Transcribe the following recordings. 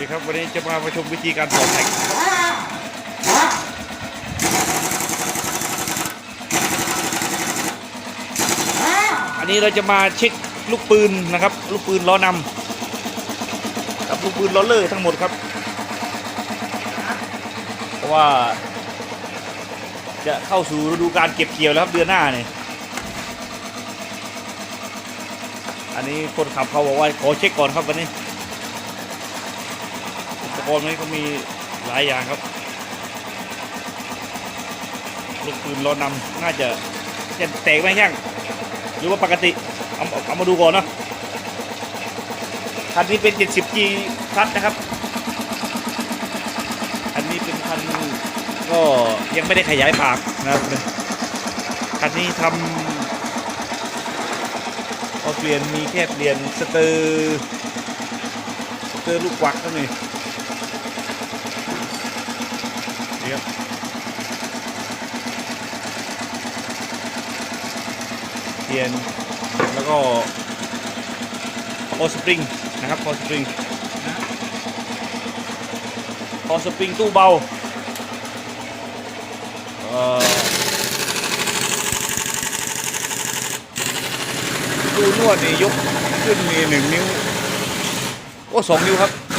ดีครับวันนี้จะมาประชุมวิธีการถอดแท็กอันนี้เราจะมาเช็คลูกปืนนะครับ ลูกปืนล้อนำกับลูกปืนล้อเลอร์ทั้งหมดครับ เพราะว่า จะเข้าสู่ฤดูการเก็บเกี่ยวแล้วครับเดือนหน้าเนี่ยอันนี้คนขับเขาบอกว่าขอเช็คก่อนครับวันนี้ กรณ์นี้ก็มีหลายอย่างครับลูกปืนล้อนำน่าจะจะแตกไหมช่างหรือว่าปกติเอาเอามาดูก่อนเนาะคันนี้เป็น 70G คันนะครับ อันนี้เป็นคันก็ยังไม่ได้ขยายปากนะครับคันนี้ทำก็เปลี่ยนมีแค่เปลี่ยนสเตอร์สเตอร์ลูกกวักเท่านี้ นี่ครับเทียนแล้วก็คอสปริงนะครับคอสปริงคอสปริงตู้เบาตู้นวดนี่ยกขึ้นนี่หนึ่งนิ้ว โอ้สองนิ้วครับ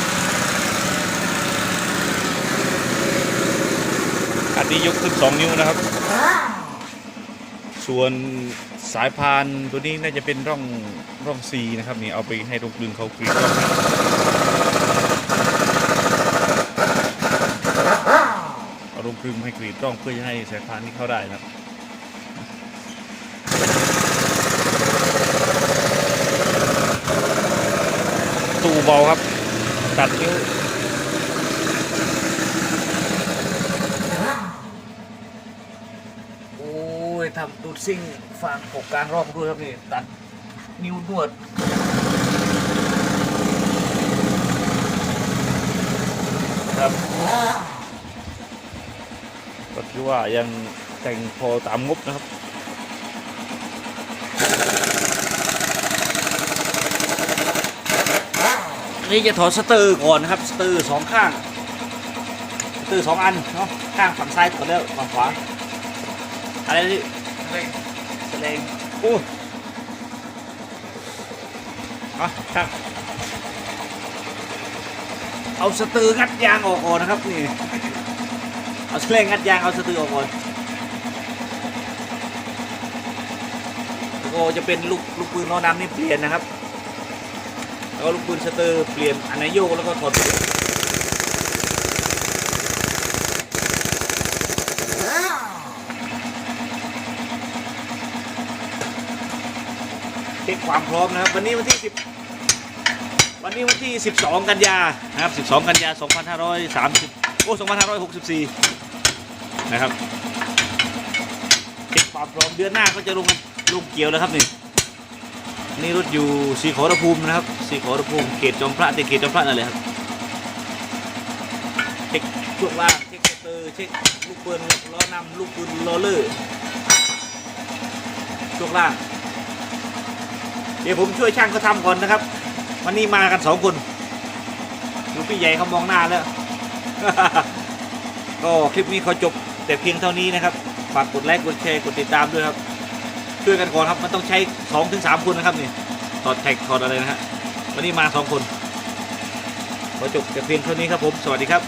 นนี้ยกขึ้น 2 นิ้วนะครับ ส่วนสายพานตัวนี้น่าจะเป็นร่องร่อง C นะครับนี่เอาไปให้โรงกลึงเขากรีดร่องเอาโรงกลึงให้กรีดร่องเพื่อจะให้สายพานนี้เข้าได้นะครับตู้เบาครับ ตัดนิ้ว โอ้ ยทำตูดซิ่งฟางกบกลางรอบด้วยครับนี่ตัดนิ้วนวดครับก็ถือว่ายังแต่งพอตามงบนะครับนี่จะถอดสเตอร์ก่อนนะครับสเตอร์สองข้าง สเตอร์สองอันเนาะข้างฝั่งซ้ายถอดแล้วฝั่งขวาอะไรนี่ แสดงโอ้อะช่างเอาสเตอร์งัดยางออกก่อนนะครับนี่เอาสแลงงัดยางเอาสเตอร์ออกก่อนแล้วก็จะเป็นลูกลูกปืนล้อน้ำนี่เปลี่ยนนะครับแล้วก็ลูกปืนสเตอร์เปลี่ยนอันไหนโยกแล้วก็ถอด เช็คความพร้อมนะครับ วันนี้วันที่ 10 วันนี้วันที่ 12 กันยานะครับ 12 กันยา 2530 โอ้ 2564 นะครับเช็คความพร้อมเดือนหน้าก็จะลงกันลงเกี่ยวแล้วครับนี่นี่รถอยู่สีขอรภูมินะครับสีขอรภูมิเขตจอมพระติเขตจอมพระนั่นเลยครับเช็คช่วงล่างเช็คเตอร์เช็คลูกปืนล้อนำลูกปืนล้อเลอร์ช่วงล่าง เดี๋ยวผมช่วยช่างเขาทำก่อนนะครับ วันนี้มากันสองคนดูพี่ใหญ่เขามองหน้าแล้ว ก็คลิปนี้เขอจบแต่เพียงเท่านี้นะครับ ฝากกดไลค์กดแชร์กดติดตามด้วยครับ ช่วยกันก่อนครับ มันต้องใช้2องถึงสามคนนะครับนี่ถอดแท็กถอดอะไรนะฮะวันนี้มา2คนขอจบแต่เพียงเท่านี้ครับผม สวัสดีครับ